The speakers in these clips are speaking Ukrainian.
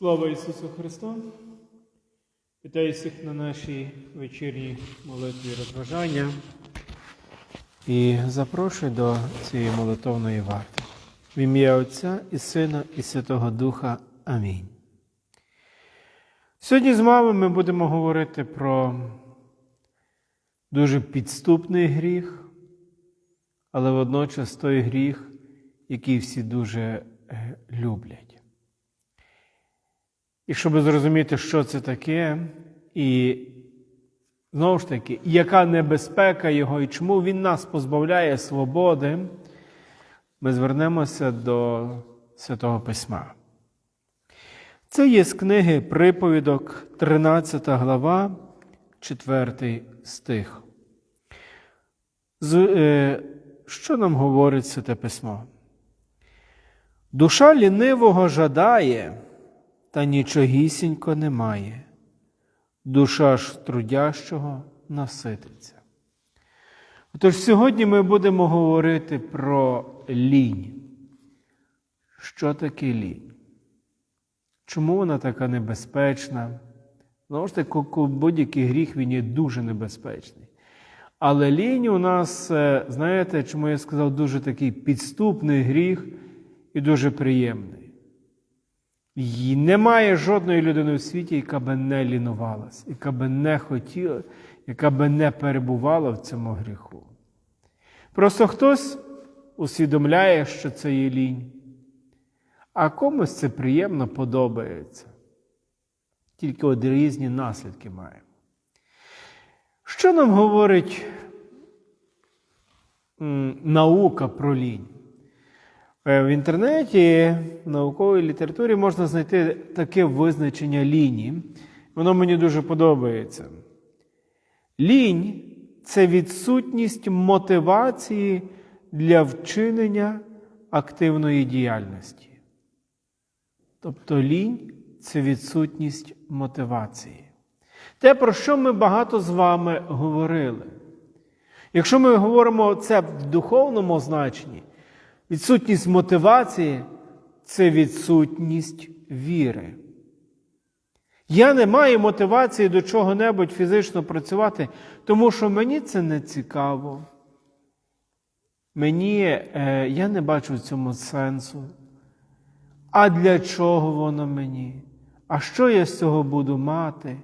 Слава Ісусу Христу! Вітаю всіх на нашій вечірній молитві розважання і запрошую до цієї молитовної варти. В ім'я Отця і Сина, і Святого Духа. Амінь. Сьогодні з вами ми будемо говорити про дуже підступний гріх, але водночас той гріх, який всі дуже е, люблять. І щоб зрозуміти, що це таке, і знову ж таки, яка небезпека його і чому він нас позбавляє свободи, ми звернемося до Святого Письма. Це є з книги Приповідок, 13 глава, 4 стих. Е, що нам говорить Святе Письмо? Душа лінивого жадає та нічогісінько немає. Душа ж трудящого насититься. Отож, сьогодні ми будемо говорити про лінь. Що таке лінь? Чому вона така небезпечна? Знову ж таки, будь-який гріх він є дуже небезпечний. Але лінь у нас, е, знаєте, чому я сказав, дуже такий підступний гріх і дуже приємний. Немає жодної людини в світі, яка би не лінувалась, яка би не хотіла, яка би не перебувала в цьому гріху. Просто хтось усвідомляє, що це є лінь, а комусь це приємно подобається. Тільки от різні наслідки має. Що нам говорить наука про лінь? Е, В інтернеті, в науковій літературі можна знайти таке визначення лінії. Воно мені дуже подобається. Лінь це відсутність мотивації для вчинення активної діяльності. Тобто лінь це відсутність мотивації. Те, про що ми багато з вами говорили. Якщо ми говоримо це в духовному значенні, Відсутність мотивації це відсутність віри. Я не маю мотивації до чого-небудь фізично працювати, тому що мені це не цікаво. Мені, е, Я не бачу в цьому сенсу. А для чого воно мені? А що я з цього буду мати?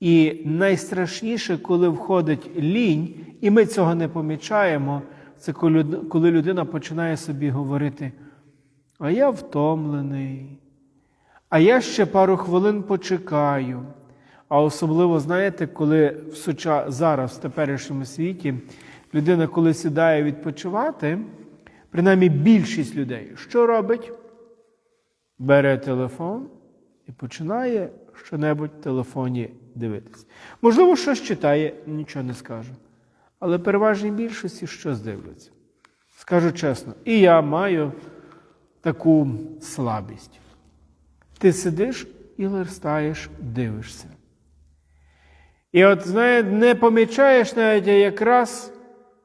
І найстрашніше, коли входить лінь, і ми цього не помічаємо це коли людина починає собі говорити, а я втомлений, а я ще пару хвилин почекаю. А особливо, знаєте, коли в суча... зараз в теперішньому світі людина, коли сідає відпочивати, принаймні більшість людей, що робить? Бере телефон і починає що-небудь в телефоні дивитися. Можливо, щось читає, нічого не скаже. Але переважній більшості що здивляться. Скажу чесно, і я маю таку слабість. Ти сидиш і листаєш, дивишся. І от, знаєте, не помічаєш навіть якраз,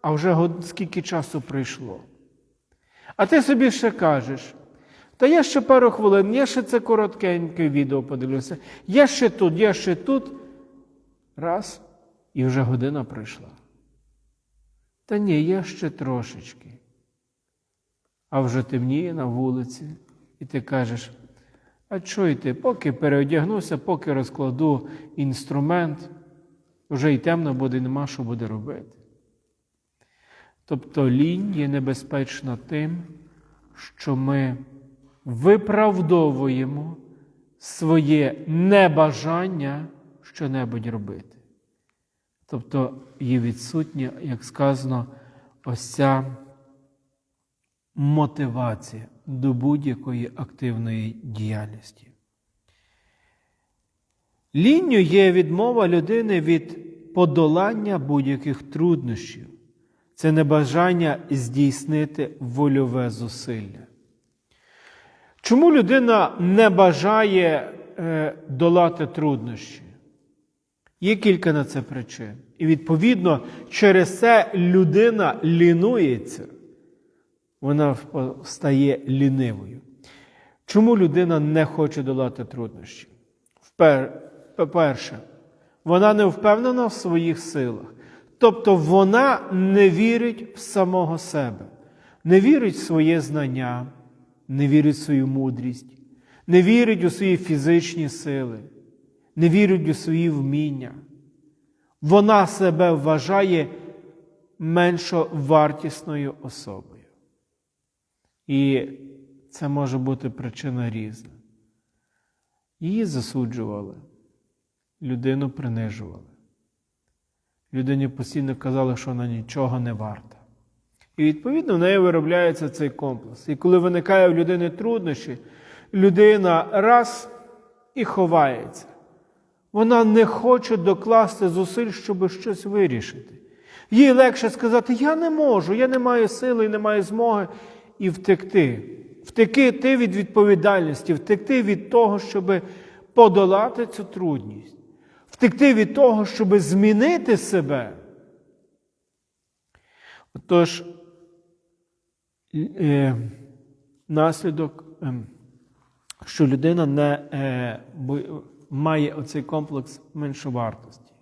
а вже скільки часу пройшло. А ти собі ще кажеш, та я ще пару хвилин, я ще це короткеньке відео подивлюся, я ще тут, я ще тут. Раз, і вже година пройшла. Та ні, я ще трошечки. А вже темніє на вулиці, і ти кажеш, а чуєте, поки переодягнуся, поки розкладу інструмент, вже й темно буде, нема що буде робити. Тобто лінь є небезпечна тим, що ми виправдовуємо своє небажання що-небудь робити. Тобто є відсутня, як сказано, ось ця мотивація до будь-якої активної діяльності. Лінню є відмова людини від подолання будь-яких труднощів. Це небажання здійснити вольове зусилля. Чому людина не бажає е, долати труднощі? Є кілька на це причин. І відповідно через це людина лінується, вона стає лінивою. Чому людина не хоче долати труднощі? По-перше, вона не впевнена в своїх силах. Тобто вона не вірить в самого себе, не вірить в своє знання, не вірить в свою мудрість, не вірить у свої фізичні сили, не вірить у свої вміння. Вона себе вважає меншовартісною особою. І це може бути причина різна. Її засуджували, людину принижували. Людині постійно казали, що вона нічого не варта. І відповідно в неї виробляється цей комплекс. І коли виникає в людини труднощі, людина раз і ховається. Вона не хоче докласти зусиль, щоб щось вирішити. Їй легше сказати: Я не можу, я не маю сили не маю змоги, і втекти. Втекти від відповідальності, втекти від того, щоб подолати цю трудність, втекти від того, щоб змінити себе. Отож, е, наслідок, е, що людина не е, має оцей комплекс меншовартості.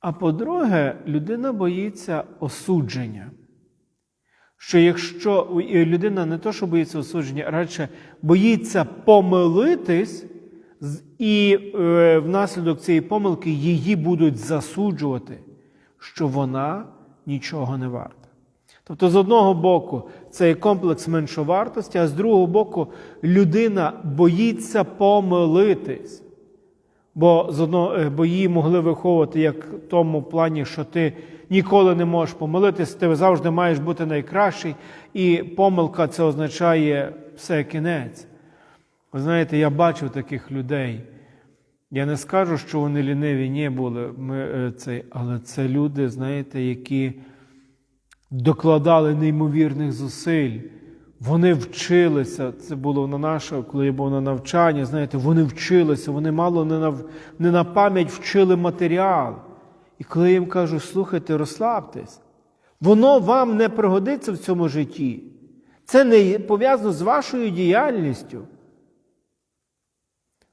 А по-друге, людина боїться осудження. Що якщо людина не то, що боїться осудження, а радше боїться помилитись, і е, внаслідок цієї помилки її будуть засуджувати, що вона нічого не варта. Тобто, з одного боку, це є комплекс меншовартості, а з другого боку, людина боїться помилитись. Бо з одного, е, бо її могли виховувати як в тому плані, що ти ніколи не можеш помилитись, ти завжди маєш бути найкращий, і помилка це означає все кінець. Ви знаєте, я бачив таких людей. Я не скажу, що вони ліниві, ні були, ми, е, цей, але це люди, знаєте, які докладали неймовірних зусиль. Вони вчилися. Це було на наше, коли я був на навчанні. Знаєте, вони вчилися, вони мало не на, не на пам'ять вчили матеріал. І коли я їм кажу, слухайте, розслабтесь, воно вам не пригодиться в цьому житті. Це не пов'язано з вашою діяльністю.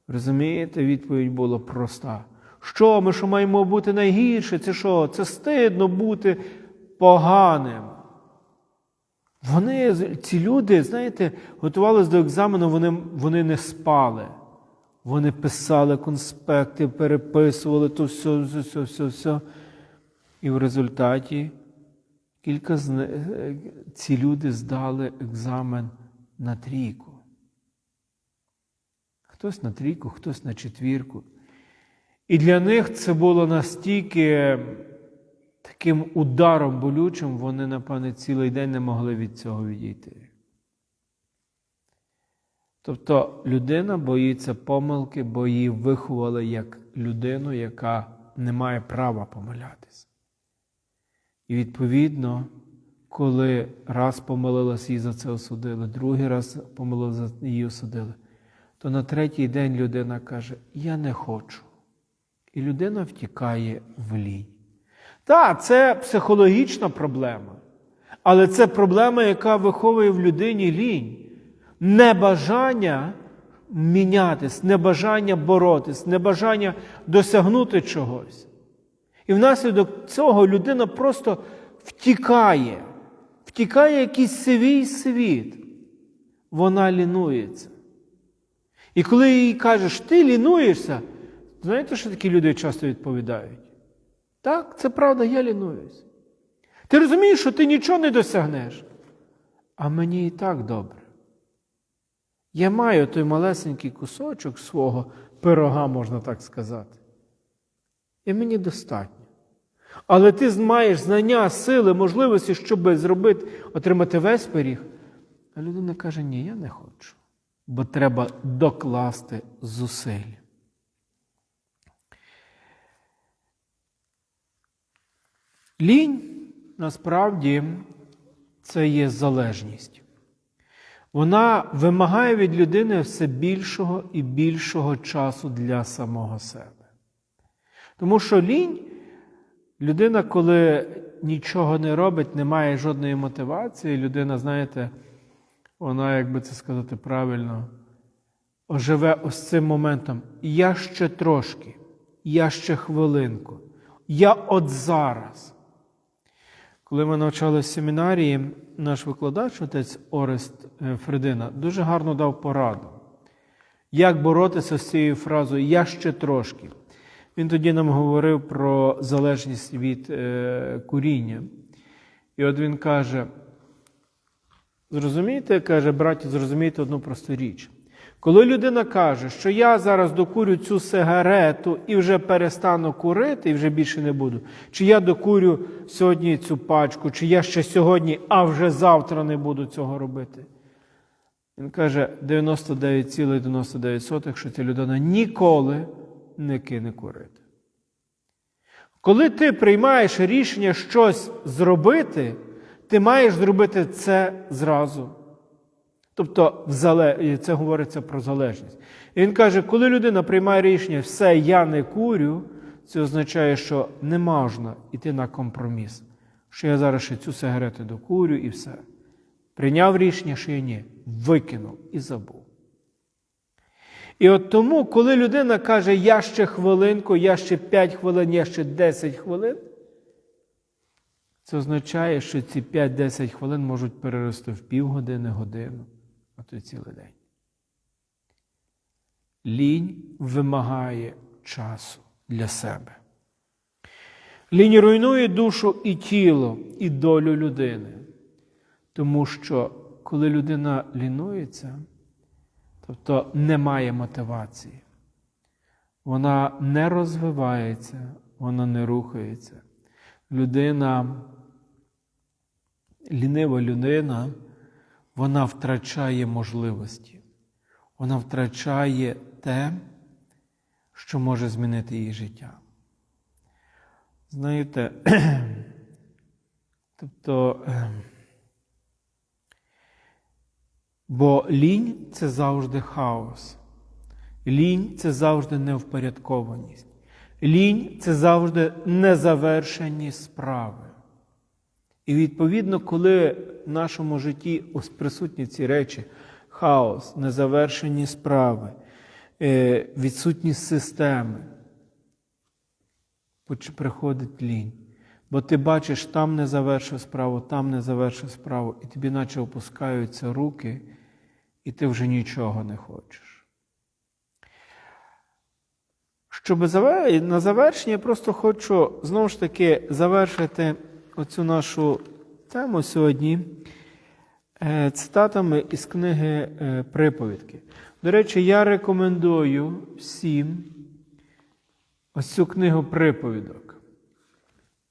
Розумієте, відповідь була проста. Що ми що маємо бути найгірше? Це що? Це стидно бути поганим. Вони, ці люди, знаєте, готувалися до екзамену, вони, вони не спали. Вони писали конспекти, переписували то все, все, все, все, все. І в результаті кілька з е, ці люди здали екзамен на трійку. Хтось на трійку, хтось на четвірку. І для них це було настільки таким ударом болючим, вони, напевне, цілий день не могли від цього відійти. Тобто людина боїться помилки, бо її виховали як людину, яка не має права помилятися. І відповідно, коли раз помилилась її за це осудили, другий раз помилилась її осудили, то на третій день людина каже: Я не хочу. І людина втікає в лінь. Так, це психологічна проблема, але це проблема, яка виховує в людині лінь. Небажання мінятись, небажання боротись, небажання досягнути чогось. І внаслідок цього людина просто втікає, втікає якийсь свій світ. Вона лінується. І коли їй кажеш, ти лінуєшся, знаєте, що такі люди часто відповідають? Так, це правда, я лінуюсь. Ти розумієш, що ти нічого не досягнеш. А мені і так добре. Я маю той малесенький кусочок свого пирога, можна так сказати. І мені достатньо. Але ти маєш знання, сили, можливості, щоб зробити, отримати весь пиріг. А людина каже: ні, я не хочу. Бо треба докласти зусиль. Лінь насправді це є залежність. Вона вимагає від людини все більшого і більшого часу для самого себе. Тому що лінь, людина, коли нічого не робить, не має жодної мотивації, людина, знаєте, вона, як би це сказати правильно, оживе ось цим моментом. Я ще трошки, я ще хвилинку, я от зараз. Коли ми навчалися в семінарії, наш викладач, отець Орест е, Фредина, дуже гарно дав пораду, як боротися з цією фразою Я ще трошки. Він тоді нам говорив про залежність від е, куріння. І от він каже: зрозумійте, каже, браті, зрозумійте одну просту річ. Коли людина каже, що я зараз докурю цю сигарету і вже перестану курити, і вже більше не буду, чи я докурю сьогодні цю пачку, чи я ще сьогодні, а вже завтра не буду цього робити. Він каже 99,99, що ця людина ніколи не кине курити. Коли ти приймаєш рішення щось зробити, ти маєш зробити це зразу. Тобто, це говориться про залежність. І він каже, коли людина приймає рішення, все, я не курю, це означає, що не можна йти на компроміс. Що я зараз ще цю сигарету докурю і все. Прийняв рішення, що я ні, викинув і забув. І от тому, коли людина каже, я ще хвилинку, я ще 5 хвилин, я ще 10 хвилин, це означає, що ці 5-10 хвилин можуть перерости в півгодини, годину, й цілий день. Лінь вимагає часу для себе. Лінь руйнує душу і тіло, і долю людини. Тому що коли людина лінується, тобто немає мотивації, вона не розвивається, вона не рухається. Людина, лінива людина, вона втрачає можливості, вона втрачає те, що може змінити її життя. Знаєте, тобто, бо лінь це завжди хаос. Лінь це завжди невпорядкованість. Лінь це завжди незавершені справи. І відповідно, коли в нашому житті присутні ці речі, хаос, незавершені справи, е, відсутність системи, приходить лінь. Бо ти бачиш, там не завершив справу, там не завершив справу, і тобі наче опускаються руки, і ти вже нічого не хочеш. Щоб на завершення, я просто хочу знову ж таки завершити оцю нашу тему сьогодні е, цитатами із книги е, Приповідки. До речі, я рекомендую всім ось цю книгу приповідок.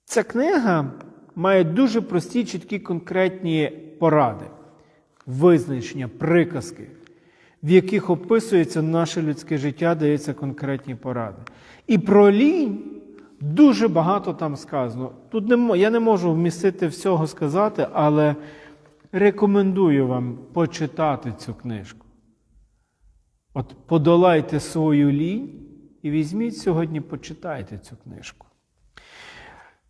Ця книга має дуже прості, чіткі, конкретні поради, визначення, приказки, в яких описується наше людське життя, даються конкретні поради. І про лінь дуже багато там сказано. Тут не, я не можу вмістити всього сказати, але рекомендую вам почитати цю книжку. От подолайте свою лінь і візьміть сьогодні, почитайте цю книжку.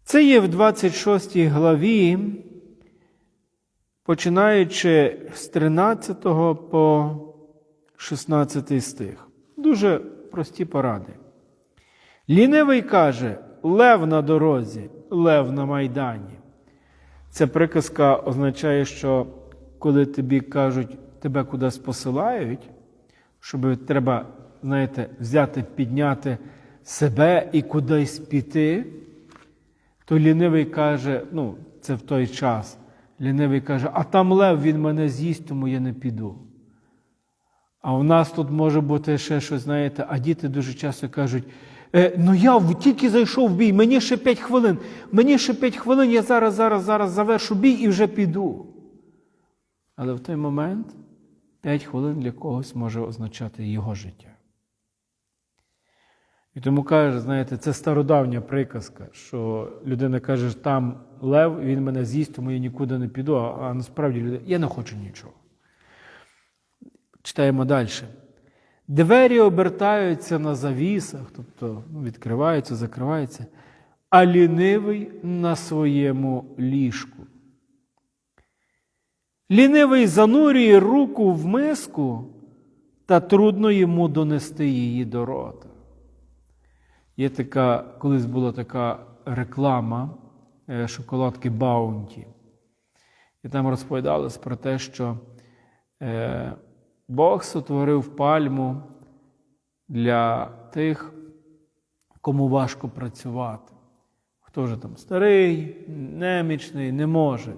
Це є в 26 главі, починаючи з 13 по 16 стих. Дуже прості поради. Лінивий каже: Лев на дорозі, лев на майдані. Ця приказка означає, що коли тобі кажуть, тебе кудись посилають, щоб треба, знаєте, взяти, підняти себе і кудись піти, то лінивий каже, ну, це в той час. Лінивий каже, а там лев він мене з'їсть, тому я не піду. А в нас тут може бути ще щось, знаєте, а діти дуже часто кажуть: «Е, ну я тільки зайшов в бій, мені ще 5 хвилин, мені ще 5 хвилин, я зараз, зараз, зараз завершу бій і вже піду. Але в той момент 5 хвилин для когось може означати його життя. І тому каже, знаєте, це стародавня приказка, що людина каже, там лев, він мене з'їсть, тому я нікуди не піду, а насправді людина, я не хочу нічого. Читаємо далі. Двері обертаються на завісах, тобто ну, відкриваються, закриваються, а лінивий на своєму ліжку. Лінивий занурює руку в миску, та трудно йому донести її до рота. Є така, колись була така реклама е, шоколадки Баунті. І там розповідалось про те, що е, Бог сотворив пальму для тих, кому важко працювати. Хто вже там старий, немічний, не може.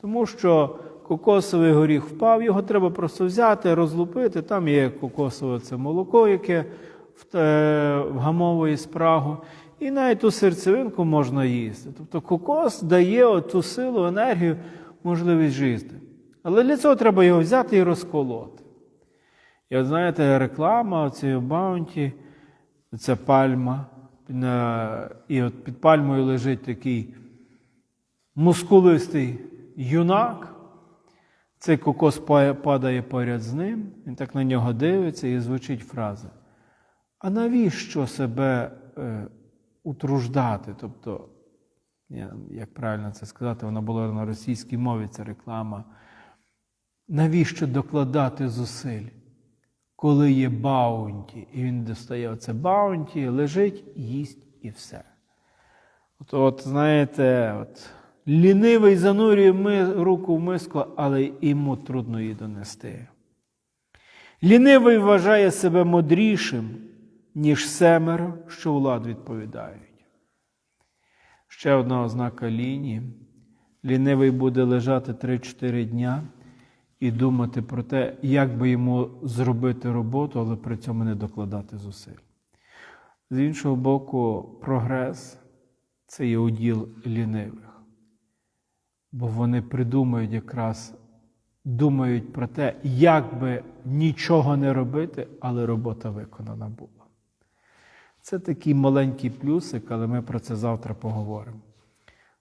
Тому що кокосовий горіх впав, його треба просто взяти, розлупити. Там є кокосове це молоко, яке вгамовує спрагу. І навіть ту серцевинку можна їсти. Тобто кокос дає ту силу, енергію, можливість жити. Але для цього треба його взяти і розколоти. І от знаєте, реклама цієї баунті, це пальма. І от під пальмою лежить такий мускулистий юнак. Цей кокос падає поряд з ним, він так на нього дивиться і звучить фраза. А навіщо себе е, утруждати? Тобто, я- як правильно це сказати, вона була на російській мові, ця реклама. Навіщо докладати зусиль, коли є баунті, і він достає оце баунті, лежить, їсть і все. От, от знаєте, от, лінивий занурює ми, руку в миску, але йому трудно її донести. Лінивий вважає себе мудрішим, ніж семеро, що влад відповідають. Ще одна ознака лінії. Лінивий буде лежати 3-4 дня і думати про те, як би йому зробити роботу, але при цьому не докладати зусиль. З іншого боку, прогрес це є уділ лінивих, бо вони придумають якраз, думають про те, як би нічого не робити, але робота виконана була. Це такий маленький плюсик, але ми про це завтра поговоримо.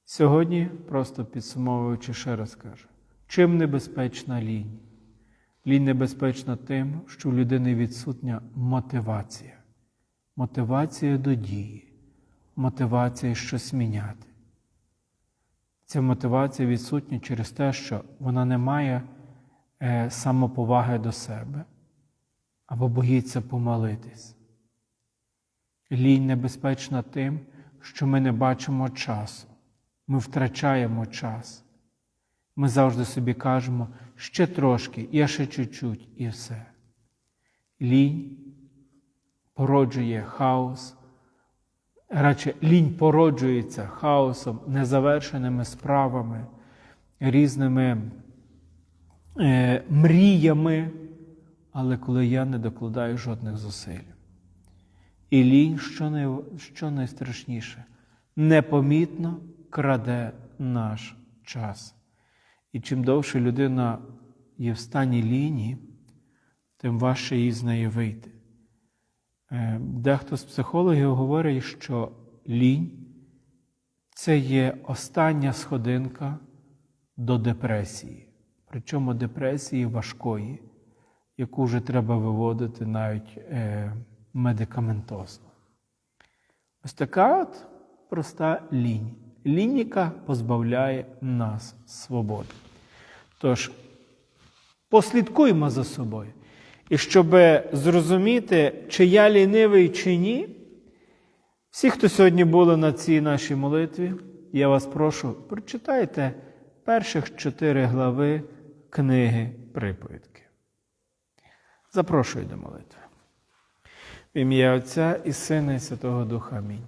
Сьогодні, просто підсумовуючи, ще раз кажу, чим небезпечна лінь? Лінь небезпечна тим, що у людини відсутня мотивація. Мотивація до дії, мотивація щось міняти. Ця мотивація відсутня через те, що вона не має е, самоповаги до себе або боїться помолитись. Лінь небезпечна тим, що ми не бачимо часу, ми втрачаємо час. Ми завжди собі кажемо, ще трошки, я ще чуть-чуть і все. Лінь породжує хаос, радше лінь породжується хаосом, незавершеними справами, різними е, мріями, але коли я не докладаю жодних зусиль. І лінь, що, най, що найстрашніше, непомітно краде наш час. І чим довше людина є в стані лінії, тим важче їй з неї вийти. Е, Дехто з психологів говорить, що лінь це є остання сходинка до депресії, причому депресії важкої, яку вже треба виводити навіть е, медикаментозно. Ось така от проста лінь. Лінь, яка позбавляє нас свободи. Тож, послідкуємо за собою. І щоб зрозуміти, чи я лінивий, чи ні, всі, хто сьогодні були на цій нашій молитві, я вас прошу, прочитайте перших чотири глави книги приповідки. Запрошую до молитви. В ім'я Отця і Сина, і Святого Духа. Амінь.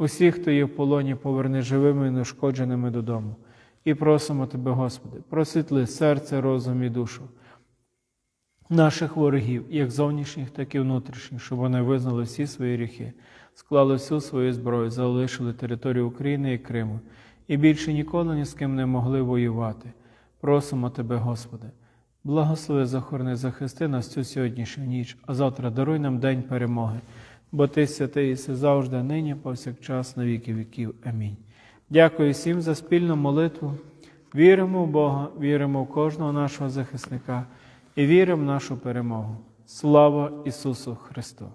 усіх, хто є в полоні, поверни живими і неушкодженими додому. І просимо Тебе, Господи, просвітли серце, розум і душу наших ворогів, як зовнішніх, так і внутрішніх, щоб вони визнали всі свої гріхи, склали всю свою зброю, залишили територію України і Криму, і більше ніколи ні з ким не могли воювати. Просимо Тебе, Господи, благослови захорони, захисти нас цю сьогоднішню ніч, а завтра даруй нам день перемоги, бо Ти святий єси завжди, нині, повсякчас, на віки віків. Амінь. Дякую всім за спільну молитву. Віримо в Бога, віримо в кожного нашого захисника і віримо в нашу перемогу. Слава Ісусу Христу!